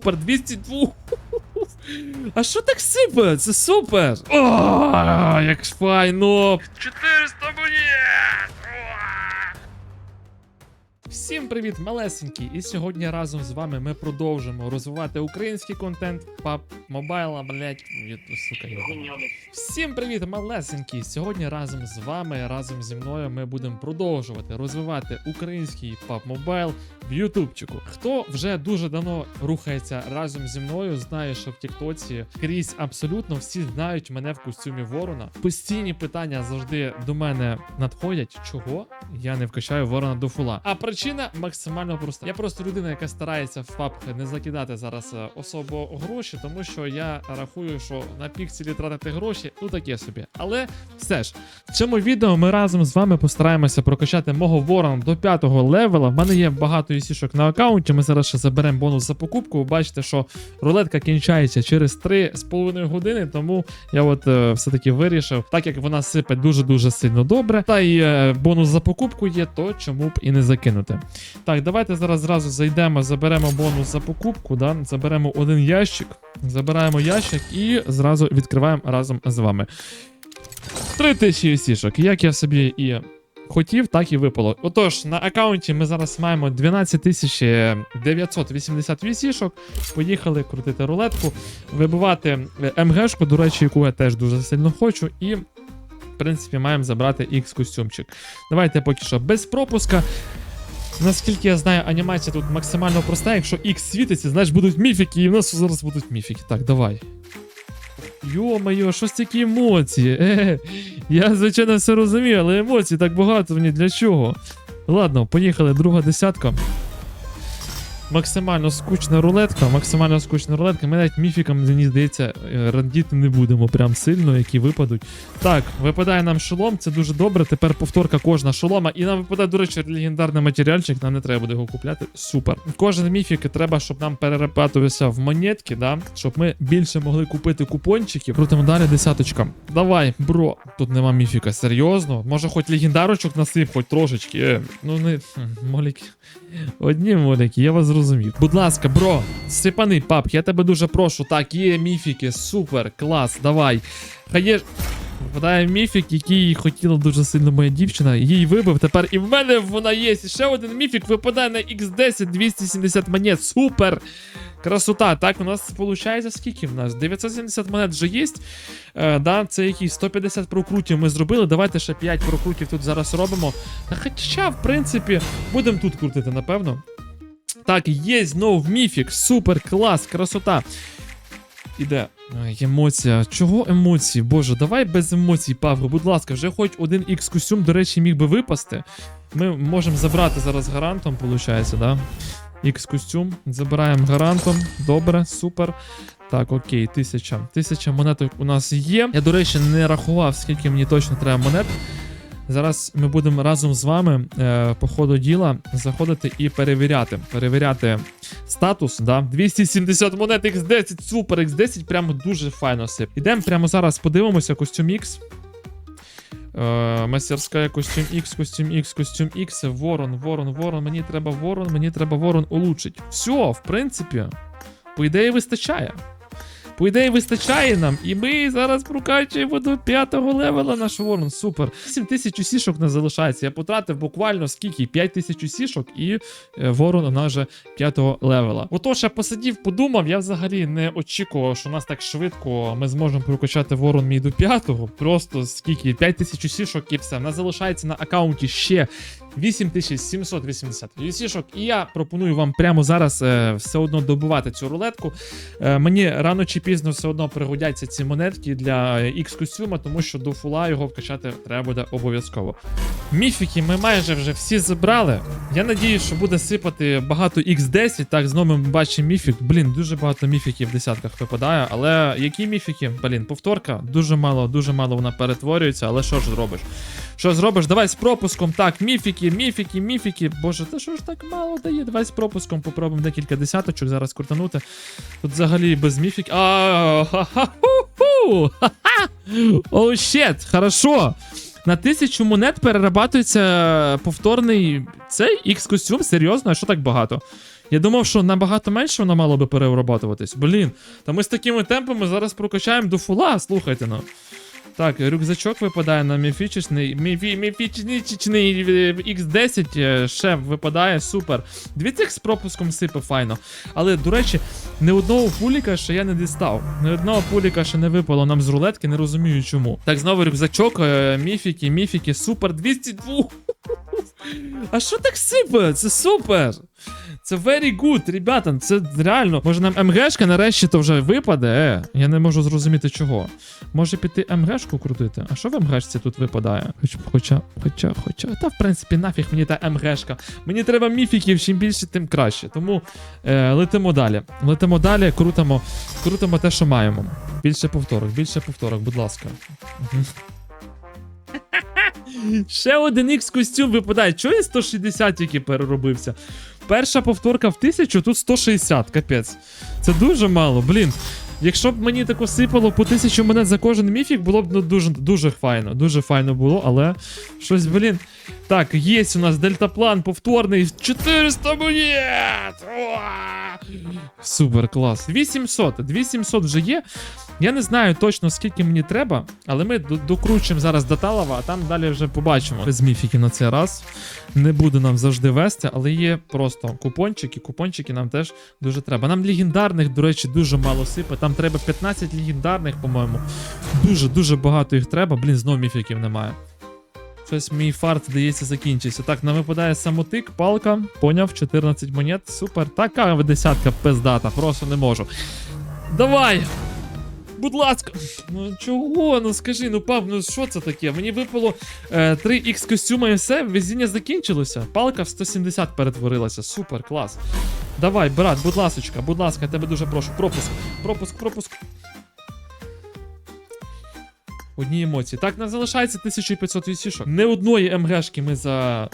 Супер, 202. А що так сипе? Це супер. О, як файно. 400 монет. Всім привіт, малесенькі! І сьогодні разом з вами ми продовжимо розвивати український контент PUBG Mobile, блять, сука. Всім привіт, малесенькі! Сьогодні разом з вами, разом зі мною, ми будемо продовжувати розвивати український PUBG Mobile в Ютубчику. Хто вже дуже давно рухається разом зі мною, знає, що в Тіктоці крізь абсолютно всі знають мене в костюмі Ворона. Постійні питання завжди до мене надходять. Чого я не вкачаю ворона до фула? А причина максимально проста. Я просто людина, яка старається в PUBG не закидати зараз е, особо гроші, тому що я рахую, що на пікселі тратити гроші, ну таке собі. Але все ж, в цьому відео ми разом з вами постараємося прокачати мого ворона до п'ятого левела. В мене є багато ісішок на аккаунті. Ми зараз ще заберемо бонус за покупку. Ви бачите, що рулетка кінчається через 3,5 години, тому я от е, все-таки вирішив, так як вона сипе дуже-дуже сильно добре, та й е, бонус за покупку є, то чому б і не закинути. Так, давайте зараз зразу зайдемо, заберемо бонус за покупку, да? заберемо один ящик, забираємо ящик і зразу відкриваємо разом з вами. 3000 сішок, як я собі і хотів, так і випало. Отож, на аккаунті ми зараз маємо 12 980 вісішок. Поїхали крутити рулетку, вибивати е, МГшку, до речі, яку я теж дуже сильно хочу, і. В принципі, маємо забрати X костюмчик. Давайте поки що без пропуска. Наскільки я знаю, анімація тут максимально проста. Якщо X світиться, значить будуть міфіки, і в нас зараз будуть міфіки. Так, давай. Йо-моє, щось такі емоції? Е, я, звичайно, все розумію, але емоцій так багато мені для чого? Ладно, поїхали, друга десятка. Максимально скучна рулетка, максимально скучна рулетка. Ми навіть міфікам, мені здається, е, радіти не будемо прям сильно, які випадуть. Так, випадає нам шолом, це дуже добре. Тепер повторка кожна шолома. І нам випадає, до речі, легендарний матеріальчик, нам не треба буде його купляти. Супер. Кожен міфік треба, щоб нам перерабатувався в монетки, да? щоб ми більше могли купити купончиків. Крутимо далі десяточка. Давай, бро. Тут нема міфіка, серйозно. Може, хоч легендарочок насип, хоч трошечки. Е, ну не моліки. Одні моліки, я вас зрозумів. Будь ласка, бро, сипаний пап, я тебе дуже прошу. Так, є міфіки, супер, клас, давай. Хай є. Випадає міфік, який хотіла дуже сильно моя дівчина. Їй вибив. Тепер і в мене вона є. Ще один міфік випадає на X10 270 монет. Супер! Красота. Так, у нас виходить, скільки в нас? 970 монет вже є. Е, да, це якісь 150 прокрутів ми зробили. Давайте ще 5 прокрутів тут зараз робимо. Хоча, в принципі, будемо тут крутити, напевно. Так, є знову міфік. Супер, клас, красота. Іде. Емоція. Чого емоції? Боже, давай без емоцій, Павло. Будь ласка, вже хоч один X костюм, до речі, міг би випасти. Ми можемо забрати зараз гарантом, виходить, да? X костюм. Забираємо гарантом. Добре, супер. Так, окей, тисяча. Тисяча монеток у нас є. Я, до речі, не рахував, скільки мені точно треба монет. Зараз ми будемо разом з вами е, по ходу діла заходити і перевіряти. Перевіряти статус. Да? 270 монет X10, супер, X10, прямо дуже файно сип. Ідемо прямо зараз подивимося костюм X. Е, мастерська костюм X, костюм X, костюм X, ворон, ворон, ворон. Мені треба ворон, мені треба ворон улучшить. Все, в принципі, по ідеї вистачає. По ідеї вистачає нам, і ми зараз прокачуємо до п'ятого левела наш ворон. Супер. 7 тисяч сішок не залишається. Я потратив буквально скільки? 5 тисяч сішок, і е, ворон у нас вже п'ятого левела. Отож, я посидів, подумав, я взагалі не очікував, що нас так швидко ми зможемо прокачати ворон мій до п'ятого. Просто скільки? 5 тисяч сішок і все. У нас залишається на аккаунті ще 8780 UC-шок, і я пропоную вам прямо зараз е, все одно добувати цю рулетку. Е, мені рано чи пізно все одно пригодяться ці монетки для X костюма, тому що до фула його вкачати треба буде обов'язково. Міфіки ми майже вже всі забрали. Я надіюсь, що буде сипати багато X10. Так, знову ми бачимо міфік. Блін, дуже багато міфіків в десятках випадає. Але які міфіки? Блін, повторка, дуже мало, дуже мало вона перетворюється, але що ж зробиш? Що зробиш? Давай з пропуском. Так, міфіки, міфіки, міфіки. Боже, та що ж так мало дає? Давай з пропуском попробуємо декілька десяточок зараз крутанути. Тут взагалі без міфік. Оу, щет, хорошо. На тисячу монет перерабатується повторний цей X костюм. Серйозно, а що так багато? Я думав, що набагато менше воно мало би перерабатуватись. Блін, та ми з такими темпами зараз прокачаємо до фула, слухайте ну. Так, рюкзачок випадає на міфічний, міфі, міфічний X10 е, ще випадає, супер. Дивіться, як з пропуском сипе файно. Але, до речі, не одного пуліка ще я не дістав. Не одного пуліка ще не випало нам з рулетки, не розумію чому. Так, знову рюкзачок, е, міфіки, міфіки, супер, 202. А що так сипе? Це супер! Це very good, ребята, це реально. Може нам МГшка нарешті то вже випаде? Е, я не можу зрозуміти чого. Може піти МГшку крутити? А що в МГшці тут випадає? Хоч, хоча, хоча, хоча. Та в принципі нафіг мені та МГшка. Мені треба міфіків, чим більше, тим краще. Тому е, летимо далі. Летимо далі, крутимо, крутимо те, що маємо. Більше повторок, більше повторок, будь ласка. Ще один X костюм випадає. Чого я 160 тільки переробився? Перша повторка в 1000, тут 160, капець. Це дуже мало, блін. Якщо б мені тако сипало по 1000 монет за кожен міфік, було б ну, дуже, дуже файно. Дуже файно було, але щось, блін. Так, є у нас дельтаплан повторний. 400 монет! Супер, клас. 800. 2700 вже є. Я не знаю точно скільки мені треба, але ми до- докручуємо зараз до Талова, а там далі вже побачимо. Без міфіків на цей раз. Не буду нам завжди вести, але є просто купончики. Купончики нам теж дуже треба. Нам легендарних, до речі, дуже мало сипе. Там треба 15 легендарних, по-моєму. Дуже дуже багато їх треба. Блін, знов міфіків немає. Щось мій фарт, здається, закінчився. Так, нам випадає самотик, палка. Поняв, 14 монет. Супер. Така десятка пиздата, просто не можу. Давай! Будь ласка. Ну чого? Ну скажи, ну пап, ну що це таке? Мені випало е, 3х костюма і все, везіння закінчилося. Палка в 170 перетворилася. Супер, клас. Давай, брат, будь ласочка, будь ласка, я тебе дуже прошу. Пропуск, пропуск, пропуск. Одні емоції. Так, нам залишається 1500 вісішок. Не одної МГшки ми за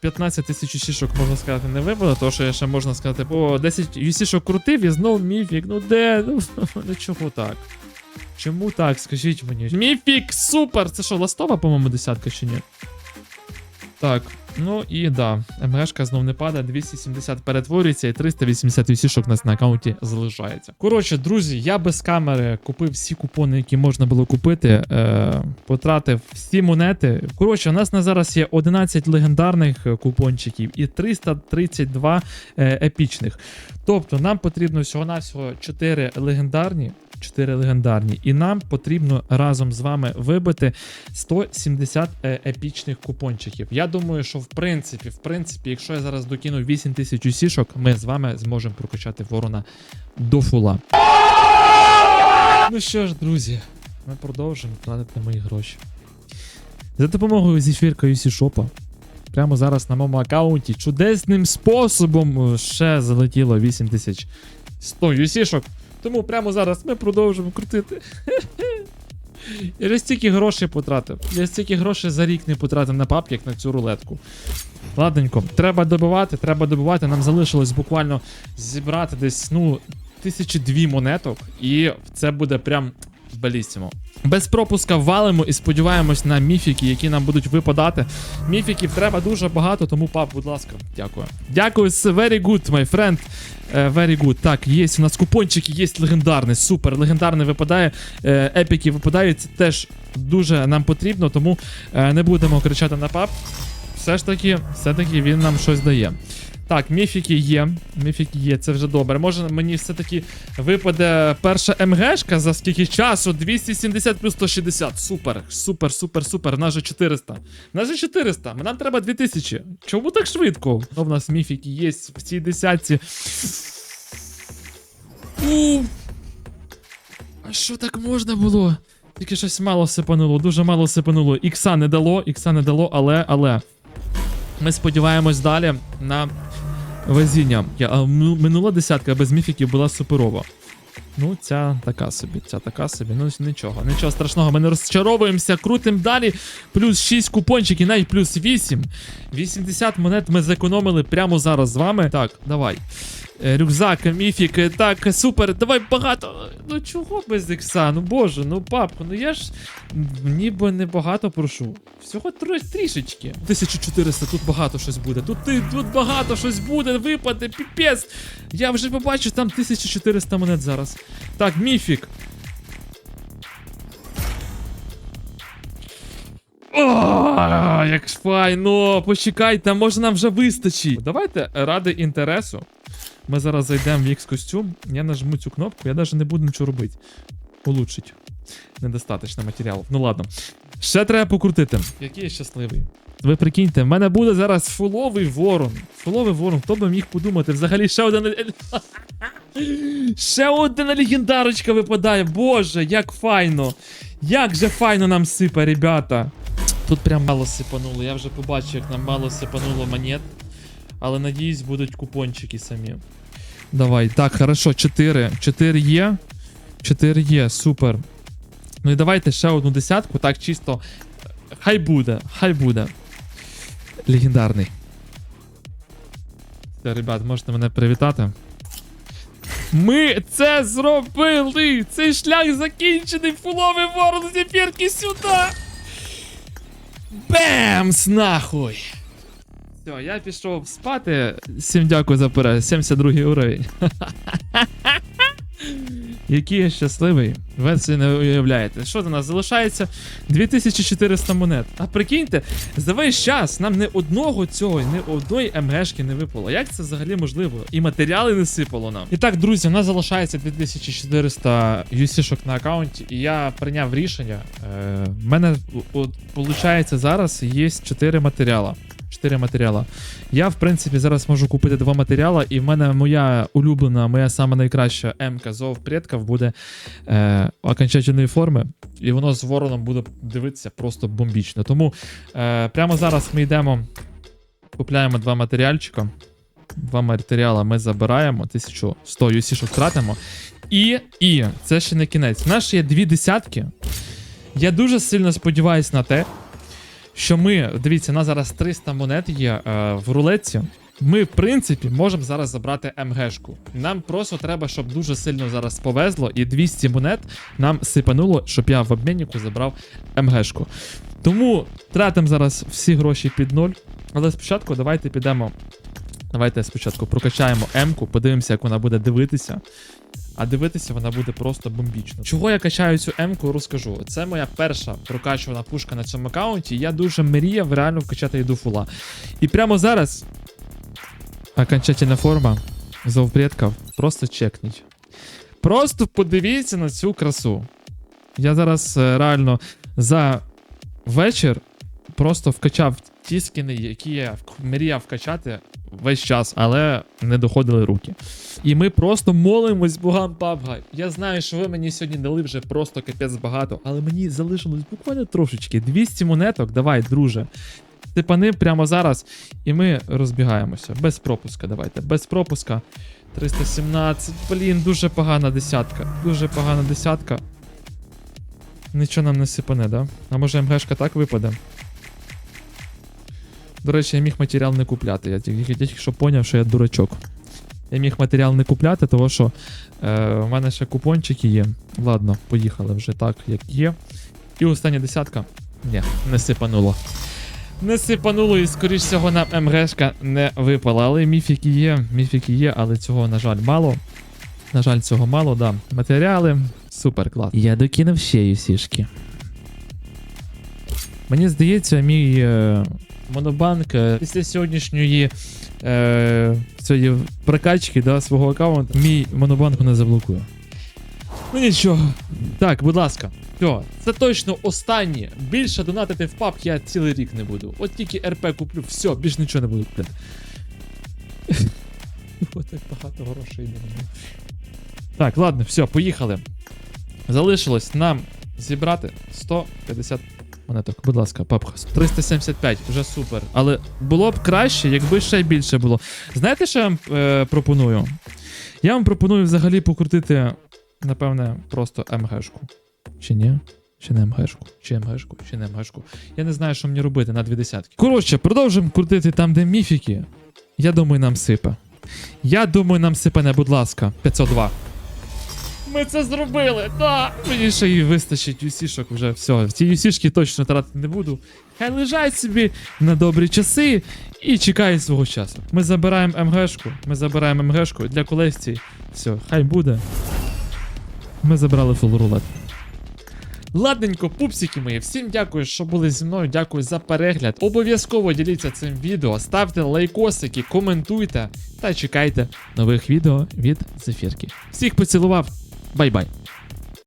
15 тисяч сішок, можна сказати, не вибрали, тому що ще можна сказати, о, 10 юсішок крутив і знов міфік. Ну де? Ну, ну чого так? Чому так? Скажіть мені. Міфік, супер! Це що, ластова, по-моєму, десятка чи ні? Так, ну і да, МГшка знов не падає, 270 перетворюється і 380 вісішок у нас на аккаунті залишається. Коротше, друзі, я без камери купив всі купони, які можна було купити, е, потратив всі монети. Коротше, у нас на зараз є 11 легендарних е, купончиків і 332 е, епічних. Тобто нам потрібно всього-навсього 4 легендарні. 4 легендарні, і нам потрібно разом з вами вибити 170 е, епічних купончиків. Я думаю, що в принципі, в принципі, якщо я зараз докину 8000 сішок, ми з вами зможемо прокачати ворона до фула. Ну що ж, друзі, ми продовжуємо тратити мої гроші. За допомогою зефірка UC Shop Прямо зараз на моєму аккаунті чудесним способом ще залетіло 8100 юсішок. Тому прямо зараз ми продовжимо крутити. Я вже стільки грошей потратив. Я стільки грошей за рік не потратив на папки, як на цю рулетку. Ладненько, треба добивати, треба добивати. Нам залишилось буквально зібрати десь, ну, тисячі дві монеток, і це буде прям балістімо. Без пропуска валимо і сподіваємось на міфіки, які нам будуть випадати. Міфіків треба дуже багато, тому пап, будь ласка, дякую. Дякую, very good, my friend. Е, very good. Так, є у нас купончики, є легендарний, супер. Легендарний випадає. Е, епіки випадають, теж дуже нам потрібно, тому е, не будемо кричати на пап. Все ж таки, все-таки він нам щось дає. Так, міфіки є. Міфіки є, це вже добре. Може мені все-таки випаде перша МГшка за скільки часу? 270 плюс 160. Супер, супер, супер, супер. Нас же 400. Нас же 400. Нам треба 2000. Чому так швидко? Ну, в нас міфіки є в цій десятці. У. А що так можна було? Тільки щось мало сипануло, дуже мало сипануло. Ікса не дало, ікса не дало, але, але. Ми сподіваємось далі на везіння. Я, минула десятка без міфіків була суперова. Ну, ця така собі, ця така собі. Ну нічого, нічого страшного. Ми не розчаровуємося, крутим далі. Плюс 6 купончиків, навіть плюс 8. 80 монет ми зекономили прямо зараз з вами. Так, давай. Е, Рюкзак, міфік, е, так, супер, давай багато. Ну чого без ікса? Ну боже, ну папко, ну я ж ніби не багато прошу. Всього трішечки. 1400, тут багато щось буде. Тут, тут багато щось буде, випаде, піпець. Я вже побачив, там 1400 монет зараз. Так, міфік. Як файно, почекайте, може нам вже вистачить. Давайте ради інтересу. Ми зараз зайдемо в X костюм. Я нажму цю кнопку, я навіть не буду нічого робити. Улучшить. Недостаточно матеріалів. Ну ладно. Ще треба покрутити. Який я щасливий. Ви прикиньте, в мене буде зараз фуловий ворон. Фуловий ворон, хто би міг подумати? Взагалі ще один. Ще одна легендарочка випадає. Боже, як файно. Як же файно нам сипе, ребята. Тут прям мало сипануло. Я вже побачив, як нам мало сипануло монет. Але надіюсь, будуть купончики самі. Давай, так, хорошо, 4. 4 є. 4 є, супер. Ну і давайте ще одну десятку, так чисто. Хай буде, хай буде. Легендарний. Все, ребят, можете мене привітати. Ми це зробили! Цей шлях закінчений, фуловий ворон зефірки сюди! Бемс, нахуй! Все, я пішов спати. Всім дякую за перегляд. 72 уровень. Який я щасливий. Ви це не уявляєте. Що до нас залишається? 2400 монет. А прикиньте, за весь час нам не одного цього, не одної МГшки не випало. Як це взагалі можливо? І матеріали не сипало нам. І так, друзі, у нас залишається 2400 UC-шок на аккаунті, і я прийняв рішення. Е, в мене, виходить, зараз є 4 матеріала. 4 матеріала. Я, в принципі, зараз можу купити два матеріала, і в мене моя улюблена, моя сама найкраща М-ка зов предків буде е, окончательної форми, і воно з вороном буде дивитися просто бомбічно. Тому е, прямо зараз ми йдемо, купляємо два матеріальчика. Два матеріала ми забираємо, 1100 UC-шок тратимо. І, і, це ще не кінець. У нас ще є дві десятки. Я дуже сильно сподіваюся на те, що ми, дивіться, у нас зараз 300 монет є е, в рулетці. Ми, в принципі, можемо зараз забрати МГшку. Нам просто треба, щоб дуже сильно зараз повезло, і 200 монет нам сипануло, щоб я в обміннику забрав МГшку. Тому тратимо зараз всі гроші під ноль. Але спочатку давайте підемо. Давайте спочатку прокачаємо М-ку, подивимося, як вона буде дивитися. А дивитися вона буде просто бомбічно. Чого я качаю цю М-ку, розкажу. Це моя перша прокачувана пушка на цьому аккаунті. Я дуже мріяв реально вкачати її до фула. І прямо зараз окончательна форма зовпредків просто чекніть. Просто подивіться на цю красу. Я зараз е, реально за вечір просто вкачав ті скини, які я мріяв вкачати весь час, але не доходили руки. І ми просто молимось богам PUBG. Я знаю, що ви мені сьогодні дали вже просто капець багато, але мені залишилось буквально трошечки. 200 монеток, давай, друже. Типани прямо зараз, і ми розбігаємося. Без пропуска, давайте. Без пропуска. 317. Блін, дуже погана десятка. Дуже погана десятка. Нічого нам не сипане, да? А може МГшка так випаде? До речі, я міг матеріал не купляти. Я тільки, тільки що поняв, що я дурачок. Я міг матеріал не купляти, тому що е, у мене ще купончики є. Ладно, поїхали вже так, як є. І остання десятка. Ні, не сипануло. Не сипануло і, скоріш всього, нам МГшка не випала. Але міфіки є, міфіки є, але цього, на жаль, мало. На жаль, цього мало, да. Матеріали. Супер клас. Я докинув ще юсішки. Мені здається, мій е, монобанк е, після сьогоднішньої е, цієї прокачки да, свого аккаунту, мій монобанк не заблокує. Ну нічого. Так, будь ласка. Все, це точно останнє. Більше донатити в паб я цілий рік не буду. От тільки РП куплю, все, більш нічого не буду купляти. Ось так багато грошей мене. Так, ладно, все, поїхали. Залишилось нам зібрати 150 монеток. Будь ласка, папка. 375, вже супер. Але було б краще, якби ще більше було. Знаєте, що я вам е, пропоную? Я вам пропоную взагалі покрутити напевне, просто МГшку. Чи ні? Чи не МГшку? Чи МГшку? Чи не МГшку? Я не знаю, що мені робити на дві десятки. Коротше, продовжимо крутити там, де міфіки. Я думаю, нам сипе. Я думаю, нам сипане, будь ласка, 502. Ми це зробили, да. Мені ще і вистачить юсішок вже все. Ці юсішки точно тратити не буду. Хай лежать собі на добрі часи і чекають свого часу. Ми забираємо МГшку, ми забираємо МГшку для колекції. Все, хай буде. Ми забрали фул рулет. Ладненько, пупсики мої, всім дякую, що були зі мною. Дякую за перегляд. Обов'язково діліться цим відео, ставте лайкосики, коментуйте та чекайте нових відео від Зефірки. Всіх поцілував, Bye bye.